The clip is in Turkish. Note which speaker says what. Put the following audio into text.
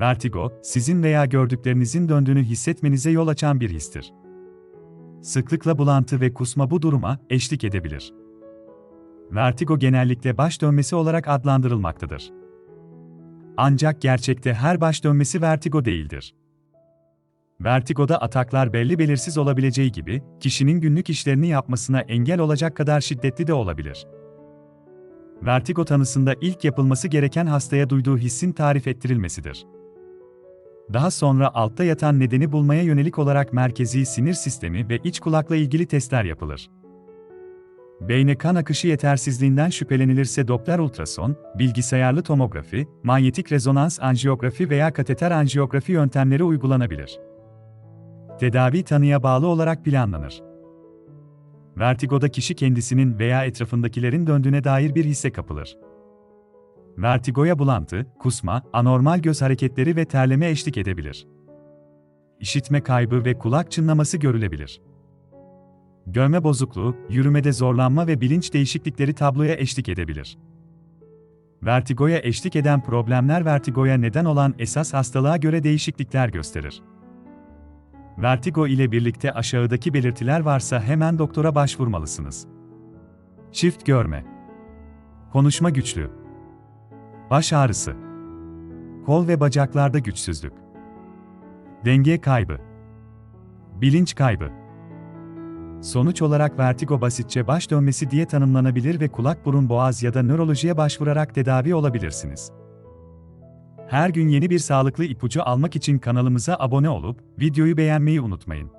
Speaker 1: Vertigo, sizin veya gördüklerinizin döndüğünü hissetmenize yol açan bir histir. Sıklıkla bulantı ve kusma bu duruma eşlik edebilir. Vertigo genellikle baş dönmesi olarak adlandırılmaktadır. Ancak gerçekte her baş dönmesi vertigo değildir. Vertigoda ataklar belli belirsiz olabileceği gibi, kişinin günlük işlerini yapmasına engel olacak kadar şiddetli de olabilir. Vertigo tanısında ilk yapılması gereken hastaya duyduğu hissin tarif ettirilmesidir. Daha sonra altta yatan nedeni bulmaya yönelik olarak merkezi sinir sistemi ve iç kulakla ilgili testler yapılır. Beyne kan akışı yetersizliğinden şüphelenilirse Doppler ultrason, bilgisayarlı tomografi, manyetik rezonans anjiyografi veya kateter anjiyografi yöntemleri uygulanabilir. Tedavi tanıya bağlı olarak planlanır. Vertigoda kişi kendisinin veya etrafındakilerin döndüğüne dair bir hisse kapılır. Vertigoya bulantı, kusma, anormal göz hareketleri ve terleme eşlik edebilir. İşitme kaybı ve kulak çınlaması görülebilir. Görme bozukluğu, yürümede zorlanma ve bilinç değişiklikleri tabloya eşlik edebilir. Vertigoya eşlik eden problemler vertigoya neden olan esas hastalığa göre değişiklikler gösterir. Vertigo ile birlikte aşağıdaki belirtiler varsa hemen doktora başvurmalısınız. Çift görme. Konuşma güçlüğü. Baş ağrısı. Kol ve bacaklarda güçsüzlük. Denge kaybı. Bilinç kaybı. Sonuç olarak vertigo basitçe baş dönmesi diye tanımlanabilir ve kulak burun boğaz ya da nörolojiye başvurarak tedavi olabilirsiniz. Her gün yeni bir sağlıklı ipucu almak için kanalımıza abone olup videoyu beğenmeyi unutmayın.